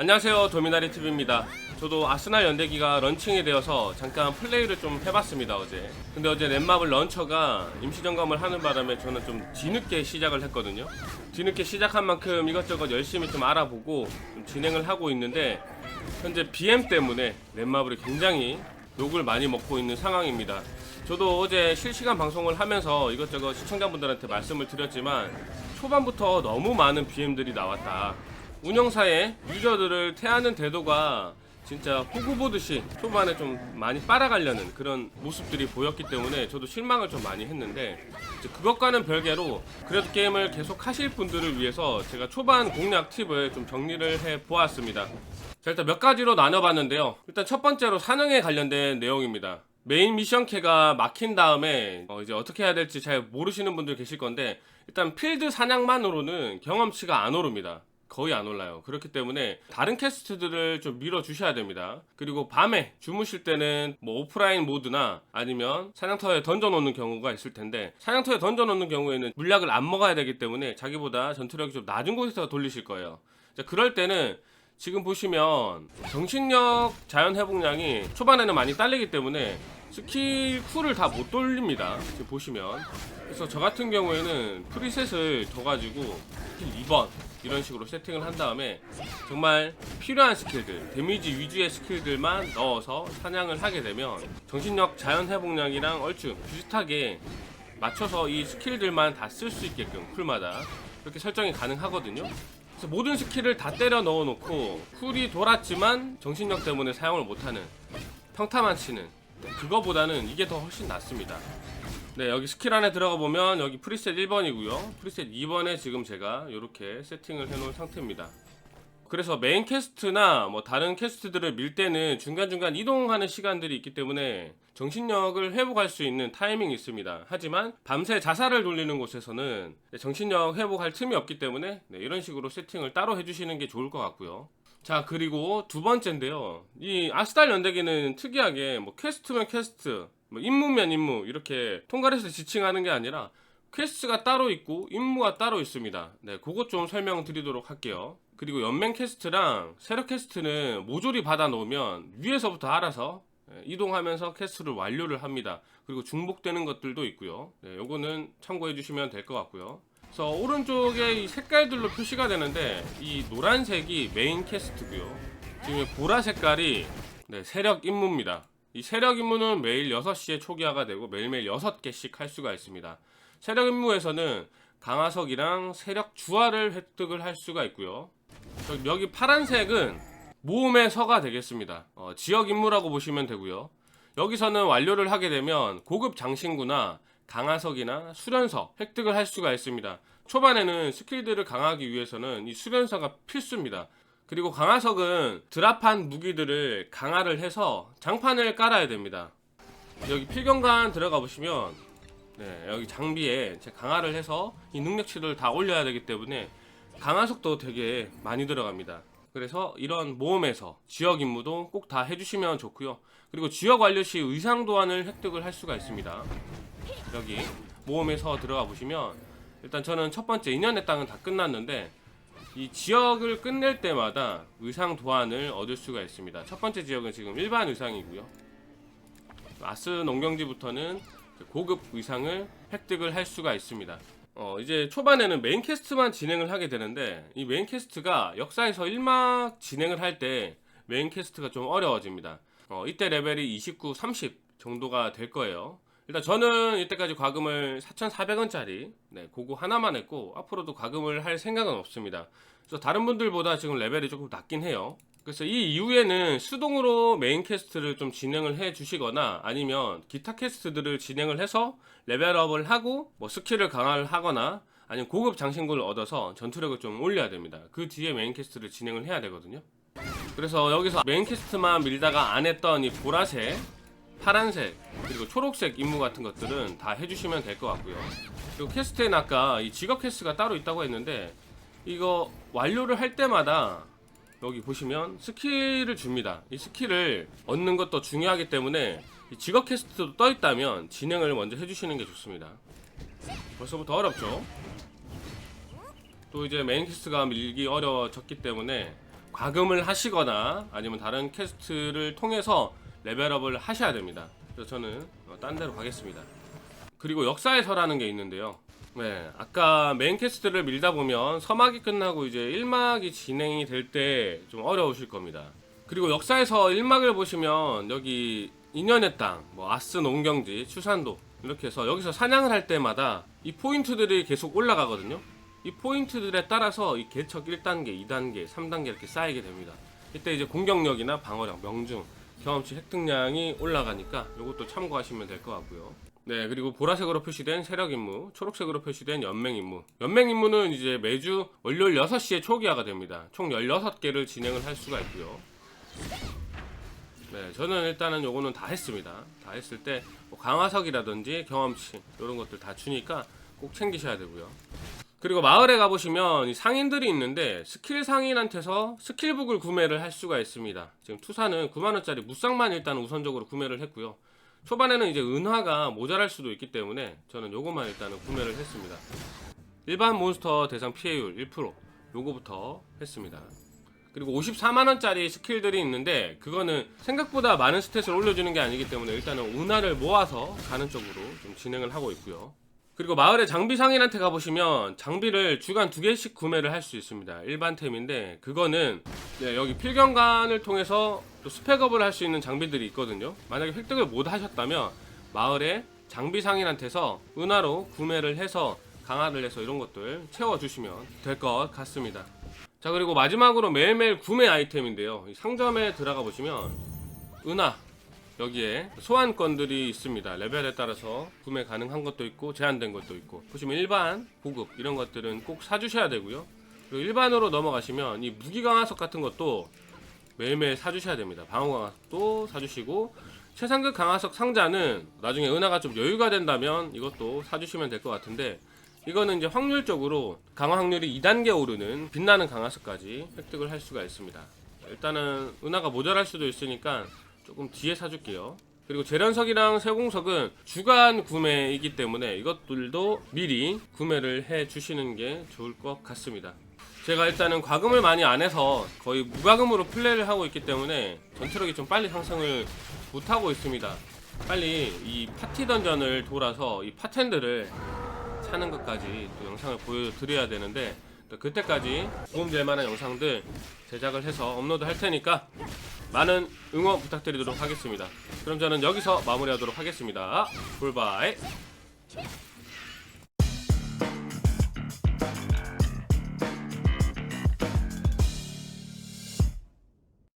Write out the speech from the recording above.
안녕하세요 도미나리 TV입니다. 저도 아스날 연대기가 런칭이 되어서 잠깐 플레이를 좀 해봤습니다 어제. 근데 어제 넷마블 런처가 임시 점검을 하는 바람에 저는 좀 뒤늦게 시작을 했거든요. 뒤늦게 시작한 만큼 이것저것 열심히 좀 알아보고 좀 진행을 하고 있는데 현재 BM 때문에 넷마블이 굉장히 욕을 많이 먹고 있는 상황입니다. 저도 어제 실시간 방송을 하면서 이것저것 시청자분들한테 말씀을 드렸지만 초반부터 너무 많은 BM들이 나왔다. 운영사에 유저들을 태하는 태도가 진짜 호구 보듯이 초반에 좀 많이 빨아가려는 그런 모습들이 보였기 때문에 저도 실망을 좀 많이 했는데 그것과는 별개로 그래도 게임을 계속 하실 분들을 위해서 제가 초반 공략 팁을 좀 정리를 해 보았습니다. 자 일단 몇 가지로 나눠봤는데요. 일단 첫 번째로 사냥에 관련된 내용입니다. 메인 미션 캐가 막힌 다음에 어, 이제 어떻게 해야 될지 잘 모르시는 분들 계실 건데 일단 필드 사냥만으로는 경험치가 안 오릅니다. 거의 안 올라요. 그렇기 때문에 다른 캐스트들을 좀 밀어 주셔야 됩니다. 그리고 밤에 주무실 때는 뭐 오프라인 모드나 아니면 사냥터에 던져 놓는 경우가 있을 텐데 사냥터에 던져 놓는 경우에는 물약을 안 먹어야 되기 때문에 자기보다 전투력이 좀 낮은 곳에서 돌리실 거예요. 자, 그럴 때는 지금 보시면 정신력 자연 회복량이 초반에는 많이 딸리기 때문에 스킬 쿨을 다 못 돌립니다. 지금 보시면 그래서 저 같은 경우에는 프리셋을 둬가지고 스킬 2번 이런 식으로 세팅을 한 다음에 정말 필요한 스킬들 데미지 위주의 스킬들만 넣어서 사냥을 하게 되면 정신력 자연 회복량이랑 얼추 비슷하게 맞춰서 이 스킬들만 다 쓸 수 있게끔 쿨마다 그렇게 설정이 가능하거든요. 그래서 모든 스킬을 다 때려 넣어 놓고 쿨이 돌았지만 정신력 때문에 사용을 못하는 평타만 치는 네, 그거보다는 이게 더 훨씬 낫습니다. 네 여기 스킬 안에 들어가 보면 여기 프리셋 1번이고요 프리셋 2번에 지금 제가 이렇게 세팅을 해 놓은 상태입니다 그래서 메인 캐스트나 뭐 다른 캐스트들을 밀 때는 중간중간 이동하는 시간들이 있기 때문에 정신력을 회복할 수 있는 타이밍이 있습니다. 하지만 밤새 자살을 돌리는 곳에서는 정신력 회복할 틈이 없기 때문에 네, 이런 식으로 세팅을 따로 해주시는 게 좋을 것 같고요. 자 그리고 두 번째인데요. 이 아스달 연대기는 특이하게 뭐 퀘스트면 퀘스트, 뭐 임무면 임무 이렇게 통괄해서 지칭하는 게 아니라 퀘스트가 따로 있고 임무가 따로 있습니다. 네, 그것 좀 설명드리도록 할게요. 그리고 연맹 퀘스트랑 세력 퀘스트는 모조리 받아 놓으면 위에서부터 알아서 예, 이동하면서 퀘스트를 완료를 합니다. 그리고 중복되는 것들도 있고요. 네, 요거는 참고해 주시면 될 것 같고요. 그래서 오른쪽에 이 색깔들로 표시가 되는데 이 노란색이 메인 퀘스트고요. 지금 이 보라 색깔이 네, 세력 임무입니다. 이 세력 임무는 매일 6시에 초기화가 되고 매일매일 6개씩 할 수가 있습니다. 세력 임무에서는 강화석이랑 세력 주화를 획득을 할 수가 있고요. 여기- 파란색은 모험의 서가 되겠습니다. 어, 지역 임무라고 보시면 되고요. 여기서는 완료를 하게 되면 고급 장신구나 강화석이나 수련석 획득을 할 수가 있습니다. 초반에는 스킬들을 강화하기 위해서는 이 수련서가 필수입니다. 그리고 강화석은 드랍한 무기들을 강화를 해서 장판을 깔아야 됩니다. 여기 필경관 들어가 보시면 네, 여기 장비에 제 강화를 해서 이 능력치를 다 올려야 되기 때문에 강화석도 되게 많이 들어갑니다. 그래서 이런 모험에서 지역 임무도 꼭 다 해주시면 좋고요. 그리고 지역 완료 시 의상 도안을 획득을 할 수가 있습니다. 여기 모험에서 들어가 보시면 일단 저는 첫 번째 인연의 땅은 다 끝났는데 이 지역을 끝낼 때마다 의상 도안을 얻을 수가 있습니다. 첫 번째 지역은 지금 일반 의상이고요. 아스 농경지부터는 그 고급 의상을 획득을 할 수가 있습니다. 어, 이제 초반에는 메인 캐스트만 진행을 하게 되는데 이 메인 캐스트가 역사에서 1막 진행을 할 때 메인 캐스트가 좀 어려워집니다. 어, 이때 레벨이 29, 30 정도가 될 거예요. 일단 저는 이때까지 과금을 4,400원짜리 네, 그거 하나만 했고 앞으로도 과금을 할 생각은 없습니다. 그래서 다른 분들보다 지금 레벨이 조금 낮긴 해요. 그래서 이 이후에는 수동으로 메인 캐스트를 좀 진행을 해 주시거나 아니면 기타 캐스트들을 진행을 해서 레벨업을 하고 뭐 스킬을 강화를 하거나 아니면 고급 장신구를 얻어서 전투력을 좀 올려야 됩니다. 그 뒤에 메인 캐스트를 진행을 해야 되거든요. 그래서 여기서 메인 캐스트만 밀다가 안 했던 이 보라색, 파란색, 그리고 초록색 임무 같은 것들은 다 해주시면 될 것 같고요. 그리고 캐스트에는 아까 이 직업 캐스트가 따로 있다고 했는데 이거 완료를 할 때마다 여기 보시면 스킬을 줍니다. 이 스킬을 얻는 것도 중요하기 때문에 이 직업 캐스트도 떠 있다면 진행을 먼저 해주시는 게 좋습니다. 벌써부터 어렵죠? 또 이제 메인 캐스트가 밀기 어려워졌기 때문에 과금을 하시거나 아니면 다른 퀘스트를 통해서 레벨업을 하셔야 됩니다. 그래서 저는 어, 딴 데로 가겠습니다. 그리고 역사에서라는 게 있는데요. 네, 아까 메인 퀘스트를 밀다 보면 서막이 끝나고 이제 1막이 진행이 될 때 좀 어려우실 겁니다. 그리고 역사에서 1막을 보시면 여기 인연의 땅, 뭐 아스 농경지, 추산도 이렇게 해서 여기서 사냥을 할 때마다 이 포인트들이 계속 올라가거든요. 이 포인트들에 따라서 이 개척 1단계, 2단계, 3단계 이렇게 쌓이게 됩니다. 이때 이제 공격력이나 방어력, 명중, 경험치 획득량이 올라가니까 이것도 참고하시면 될 것 같고요. 네, 그리고 보라색으로 표시된 세력 임무, 초록색으로 표시된 연맹 임무. 연맹 임무는 이제 매주 월요일 6시에 초기화가 됩니다. 총 16개를 진행을 할 수가 있고요. 네, 저는 일단은 요거는 다 했습니다. 다 했을 때 뭐 강화석이라든지 경험치 이런 것들 다 주니까 꼭 챙기셔야 되고요. 그리고 마을에 가보시면 이 상인들이 있는데 스킬 상인한테서 스킬북을 구매를 할 수가 있습니다. 지금 투사는 9만원짜리 무쌍만 일단 우선적으로 구매를 했고요. 초반에는 이제 은화가 모자랄 수도 있기 때문에 저는 요것만 일단은 구매를 했습니다. 일반 몬스터 대상 피해율 1% 요거부터 했습니다. 그리고 54만원짜리 스킬들이 있는데 그거는 생각보다 많은 스탯을 올려주는 게 아니기 때문에 일단은 운하를 모아서 가는 쪽으로 좀 진행을 하고 있고요. 그리고 마을의 장비 상인한테 가보시면 장비를 주간 두 개씩 구매를 할 수 있습니다. 일반템인데 그거는 네, 여기 필경관을 통해서 또 스펙업을 할 수 있는 장비들이 있거든요. 만약에 획득을 못 하셨다면 마을의 장비 상인한테서 은하로 구매를 해서 강화를 해서 이런 것들 채워주시면 될 것 같습니다. 자 그리고 마지막으로 매일매일 구매 아이템인데요. 이 상점에 들어가 보시면 은하 여기에 소환권들이 있습니다. 레벨에 따라서 구매 가능한 것도 있고 제한된 것도 있고 보시면 일반, 고급 이런 것들은 꼭 사주셔야 되고요. 그리고 일반으로 넘어가시면 이 무기 강화석 같은 것도 매일매일 사주셔야 됩니다. 방어 강화석도 사주시고 최상급 강화석 상자는 나중에 은하가 좀 여유가 된다면 이것도 사주시면 될 것 같은데 이거는 이제 확률적으로 강화 확률이 2단계 오르는 빛나는 강화석까지 획득을 할 수가 있습니다. 일단은 은하가 모자랄 수도 있으니까 조금 뒤에 사줄게요. 그리고 재련석이랑 세공석은 주간 구매이기 때문에 이것들도 미리 구매를 해 주시는 게 좋을 것 같습니다. 제가 일단은 과금을 많이 안 해서 거의 무과금으로 플레이를 하고 있기 때문에 전투력이 좀 빨리 상승을 못하고 있습니다. 빨리 이 파티 던전을 돌아서 이 파텐들을 사는 것까지 또 영상을 보여드려야 되는데 또 그때까지 도움될 만한 영상들 제작을 해서 업로드 할 테니까 많은 응원 부탁드리도록 하겠습니다. 그럼 저는 여기서 마무리하도록 하겠습니다. 굴바이.